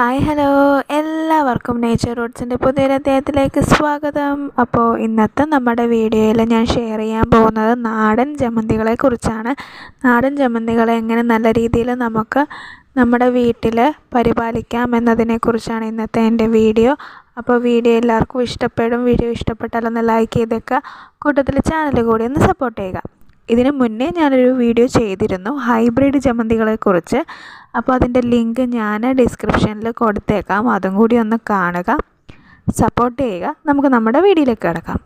Hi hello. എല്ലാവർക്കും nature റൂട്ട്സിന്റെ പുതിയൊരു അദ്ദേഹത്തിലേക്ക് സ്വാഗതം. അപ്പോൾ ഇന്നത്തെ നമ്മുടെ വീഡിയോയിൽ ഞാൻ ഷെയർ ചെയ്യാൻ പോകുന്നത് നാടൻ ജമന്തികളെ കുറിച്ചാണ്. നാടൻ ജമന്തികളെ എങ്ങനെ നല്ല രീതിയിൽ നമുക്ക് നമ്മുടെ വീട്ടിൽ പരിപാലിക്കാം എന്നതിനെക്കുറിച്ചാണ് ഇന്നത്തെ എന്റെ വീഡിയോ. അപ്പോൾ വീഡിയോ എല്ലാവർക്കും ഇഷ്ടപ്പെടും. വീഡിയോ ഇഷ്ടപ്പെട്ടാലൊന്ന് ലൈക്ക് ചെയ്തേക്കുക. കൂട്ടത്തിൽ ചാനൽ കൂടി ഒന്ന് സപ്പോർട്ട് ചെയ്യുക. ഇതിന് മുന്നേ ഞാനൊരു വീഡിയോ ചെയ്തിരുന്നു. ഹൈബ്രിഡ് ജമന്തികളെക്കുറിച്ച് അപ്പോൾ അതിന്റെ ലിങ്ക് ഞാൻ ഡിസ്ക്രിപ്ഷനിൽ കൊടുത്തേക്കാം. അതും കൂടി ഒന്ന് കാണുക. സപ്പോർട്ട് ചെയ്യുക. നമുക്ക് നമ്മുടെ വീഡിയോയിലേക്ക് കിടക്കാം.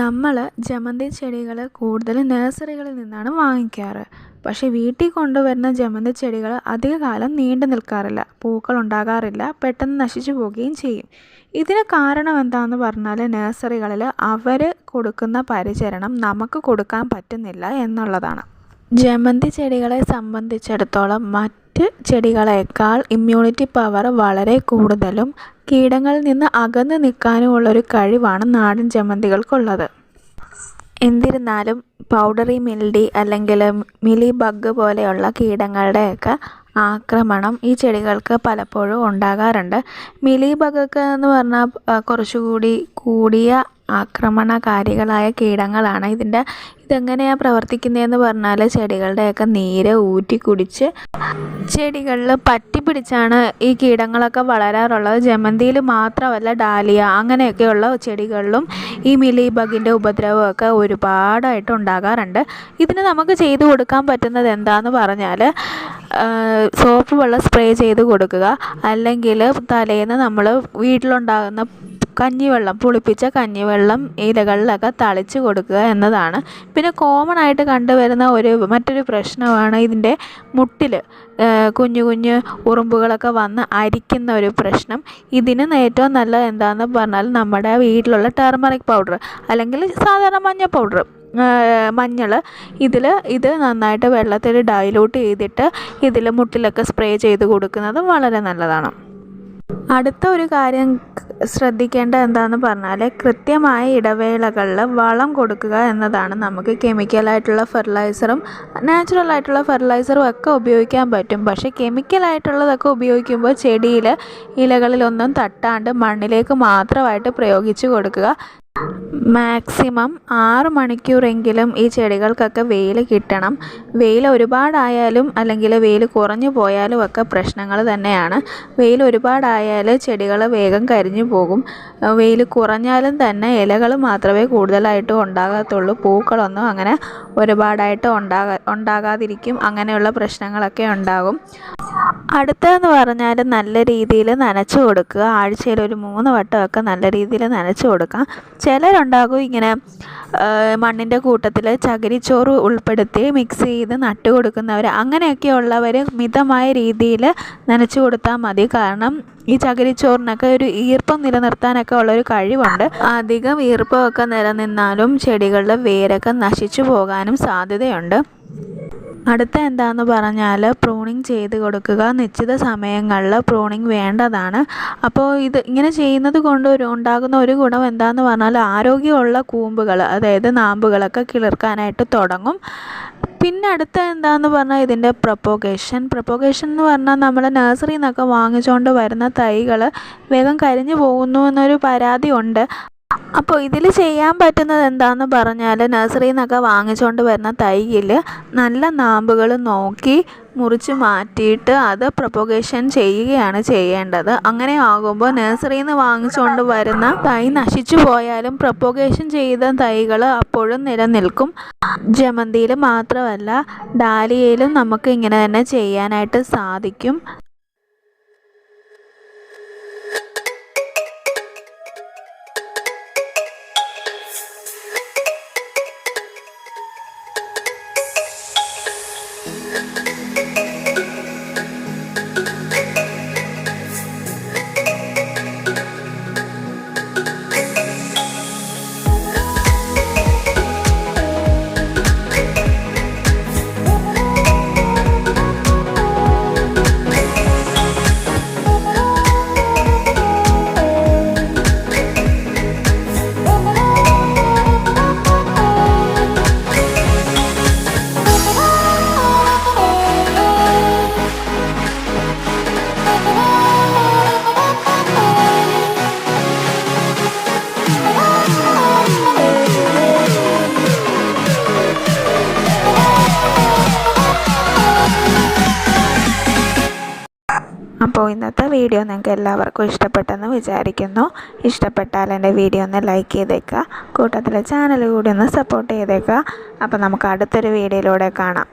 നമ്മൾ ജമന്തി ചെടികൾ കൂടുതൽ നഴ്സറികളിൽ നിന്നാണ് വാങ്ങിക്കാറ്. പക്ഷേ വീട്ടിൽ കൊണ്ടുവരുന്ന ജമന്തി ചെടികൾ അധികകാലം നീണ്ടു നിൽക്കാറില്ല. പൂക്കൾ ഉണ്ടാകാറില്ല. പെട്ടെന്ന് നശിച്ചു പോവുകയും ചെയ്യും. ഇതിന് കാരണം എന്താണെന്ന് പറഞ്ഞാൽ നഴ്സറികളിൽ അവർ കൊടുക്കുന്ന പരിചരണം നമുക്ക് കൊടുക്കാൻ പറ്റുന്നില്ല എന്നുള്ളതാണ്. ജമന്തി ചെടികളെ സംബന്ധിച്ചിടത്തോളം മറ്റ് ചെടികളേക്കാൾ ഇമ്മ്യൂണിറ്റി പവർ വളരെ കൂടുതലും കീടങ്ങളിൽ നിന്ന് അകന്ന് നിൽക്കാനുമുള്ളൊരു കഴിവാണ് നാടൻ ജമന്തികൾക്കുള്ളത്. എന്നിരുന്നാലും പൗഡറി മിൽഡി അല്ലെങ്കിൽ മിലി ബഗ് പോലെയുള്ള കീടങ്ങളുടെയൊക്കെ ആക്രമണം ഈ ചെടികൾക്ക് പലപ്പോഴും ഉണ്ടാകാറുണ്ട്. മിലി ബഗൊക്കെ എന്ന് പറഞ്ഞാൽ കുറച്ചുകൂടി കൂടിയ ആക്രമണകാരികളായ കീടങ്ങളാണ് ഇതിന്റെ. ഇതെങ്ങനെയാണ് പ്രവർത്തിക്കുന്നതെന്ന് പറഞ്ഞാൽ ചെടികളുടെയൊക്കെ നീര് ഊറ്റി കുടിച്ച് ചെടികളിൽ പറ്റി പിടിച്ചാണ് ഈ കീടങ്ങളൊക്കെ വളരാറുള്ളത്. ജമന്തിയിൽ മാത്രമല്ല ഡാലിയ അങ്ങനെയൊക്കെയുള്ള ചെടികളിലും ഈ മിലി ബഗിന്റെ ഉപദ്രവമൊക്കെ ഒരുപാടായിട്ട് ഉണ്ടാകാറുണ്ട്. ഇതിന് നമുക്ക് ചെയ്തു കൊടുക്കാൻ പറ്റുന്നത് എന്താണെന്ന് പറഞ്ഞാൽ സോപ്പ് വെള്ളം സ്പ്രേ ചെയ്ത് കൊടുക്കുക. അല്ലെങ്കിൽ തലേന്ന് നമ്മൾ വീട്ടിലുണ്ടാകുന്ന കഞ്ഞിവെള്ളം പുളിപ്പിച്ച കഞ്ഞിവെള്ളം ഇലകളിലൊക്കെ തളിച്ച് കൊടുക്കുക എന്നതാണ്. പിന്നെ കോമൺ ആയിട്ട് കണ്ടുവരുന്ന ഒരു മറ്റൊരു പ്രശ്നമാണ് ഇതിന്റെ മുട്ടിൽ കുഞ്ഞു കുഞ്ഞു ഉറുമ്പുകളൊക്കെ വന്ന് അരിക്കുന്ന ഒരു പ്രശ്നം. ഇതിന് ഏറ്റവും നല്ലത് എന്താണെന്ന് പറഞ്ഞാൽ നമ്മുടെ വീട്ടിലുള്ള ടെർമറിക് പൗഡർ അല്ലെങ്കിൽ സാധാരണ മഞ്ഞ പൗഡർ മഞ്ഞൾ ഇതിൽ ഇത് നന്നായിട്ട് വെള്ളത്തിൽ ഡൈലൂട്ട് ചെയ്തിട്ട് ഇതിൽ മുട്ടിലൊക്കെ സ്പ്രേ ചെയ്ത് കൊടുക്കുന്നത് വളരെ നല്ലതാണ്. അടുത്ത ഒരു കാര്യം ശ്രദ്ധിക്കേണ്ട എന്താണെന്ന് പറഞ്ഞാൽ കൃത്യമായ ഇടവേളകളിൽ വളം കൊടുക്കുക എന്നതാണ് നമുക്ക് കെമിക്കലായിട്ടുള്ള ഫെർട്ടിലൈസറും നാച്ചുറൽ ആയിട്ടുള്ള ഫെർട്ടിലൈസറും ഒക്കെ ഉപയോഗിക്കാൻ പറ്റും. പക്ഷേ കെമിക്കലായിട്ടുള്ളതൊക്കെ ഉപയോഗിക്കുമ്പോൾ ചെടിയിൽ ഇലകളിലൊന്നും തട്ടാണ്ട് മണ്ണിലേക്ക് മാത്രമായിട്ട് പ്രയോഗിച്ച് കൊടുക്കുക. മാക്സിമം ആറ് മണിക്കൂറെങ്കിലും ഈ ചെടികൾക്കൊക്കെ വെയിൽ കിട്ടണം. വെയിൽ ഒരുപാടായാലും അല്ലെങ്കിൽ വെയിൽ കുറഞ്ഞു പോയാലും ഒക്കെ പ്രശ്നങ്ങൾ തന്നെയാണ്. വെയിൽ ഒരുപാടായാൽ ചെടികൾ വേഗം കരിഞ്ഞു പോകും. വെയിൽ കുറഞ്ഞാലും തന്നെ ഇലകൾ മാത്രമേ കൂടുതലായിട്ടും ഉണ്ടാകത്തുള്ളൂ. പൂക്കളൊന്നും അങ്ങനെ ഒരുപാടായിട്ട് ഉണ്ടാകാ ഉണ്ടാകാതിരിക്കും. അങ്ങനെയുള്ള പ്രശ്നങ്ങളൊക്കെ ഉണ്ടാകും. അടുത്തതെന്ന് പറഞ്ഞാൽ നല്ല രീതിയിൽ നനച്ചു കൊടുക്കുക. ആഴ്ചയിൽ ഒരു മൂന്ന് വട്ടമൊക്കെ നല്ല രീതിയിൽ നനച്ചു കൊടുക്കാം ചിലരുണ്ടാകും ഇങ്ങനെ മണ്ണിന്റെ കൂട്ടത്തിൽ ചകിരിച്ചോറ് ഉൾപ്പെടുത്തി മിക്സ് ചെയ്ത് നട്ട് കൊടുക്കുന്നവർ അങ്ങനെയൊക്കെ ഉള്ളവർ മിതമായ രീതിയിൽ നനച്ചു കൊടുത്താൽ മതി. കാരണം ഈ ചകിരിച്ചോറിനൊക്കെ ഒരു ഈർപ്പം നിലനിർത്താനൊക്കെ ഉള്ളൊരു കഴിവുണ്ട്. അധികം ഈർപ്പമൊക്കെ നിലനിന്നാലും ചെടികളുടെ വേരൊക്കെ നശിച്ചു പോകാനും സാധ്യതയുണ്ട്. അടുത്ത എന്താന്ന് പറഞ്ഞാൽ പ്രൂണിങ് ചെയ്ത് കൊടുക്കുക. നിശ്ചിത സമയങ്ങളിൽ പ്രൂണിങ് വേണ്ടതാണ്. അപ്പോൾ ഇത് ഇങ്ങനെ ചെയ്യുന്നത് കൊണ്ട് ഒരു ഉണ്ടാകുന്ന ഒരു ഗുണം എന്താന്ന് പറഞ്ഞാൽ ആരോഗ്യമുള്ള കൂമ്പുകൾ അതായത് നാമ്പുകളൊക്കെ കിളിർക്കാനായിട്ട് തുടങ്ങും. പിന്നെ അടുത്ത എന്താന്ന് പറഞ്ഞാൽ ഇതിന്റെ പ്രൊപ്പോഗേഷൻ പ്രൊപ്പോഗേഷൻ എന്ന് പറഞ്ഞാൽ നമ്മൾ നഴ്സറിയിൽ നിന്നൊക്കെ വാങ്ങിച്ചുകൊണ്ട് വരുന്ന തൈകൾ വേഗം കരിഞ്ഞു പോകുന്നു എന്നൊരു പരാതി ഉണ്ട്. അപ്പോൾ ഇതിൽ ചെയ്യാൻ പറ്റുന്നത് എന്താണെന്ന് പറഞ്ഞാൽ നഴ്സറിയിൽ നിന്നൊക്കെ വാങ്ങിച്ചുകൊണ്ട് വരുന്ന തൈയിൽ നല്ല നാമ്പുകൾ നോക്കി മുറിച്ച് മാറ്റിയിട്ട് അത് പ്രൊപ്പഗേഷൻ ചെയ്യുകയാണ് ചെയ്യേണ്ടത്. അങ്ങനെ ആകുമ്പോൾ നഴ്സറിയിൽ നിന്ന് വാങ്ങിച്ചുകൊണ്ട് വരുന്ന തൈ നശിച്ചു പോയാലും പ്രൊപ്പഗേഷൻ ചെയ്ത തൈകൾ അപ്പോഴും നിലനിൽക്കും. ജമന്തിയിൽ മാത്രമല്ല ഡാലിയയിലും നമുക്ക് ഇങ്ങനെ തന്നെ ചെയ്യാനായിട്ട് സാധിക്കും. え? ഇന്നത്തെ വീഡിയോ നിങ്ങൾക്ക് എല്ലാവർക്കും ഇഷ്ടപ്പെട്ടെന്ന് വിചാരിക്കുന്നു. ഇഷ്ടപ്പെട്ടാൽ എന്റെ വീഡിയോ ഒന്ന് ലൈക്ക് ചെയ്തേക്കുക. കൂട്ടത്തിലെ ചാനൽ കൂടി ഒന്ന് സപ്പോർട്ട് ചെയ്തേക്കുക. അപ്പോൾ നമുക്ക് അടുത്തൊരു വീഡിയോയിലൂടെ കാണാം.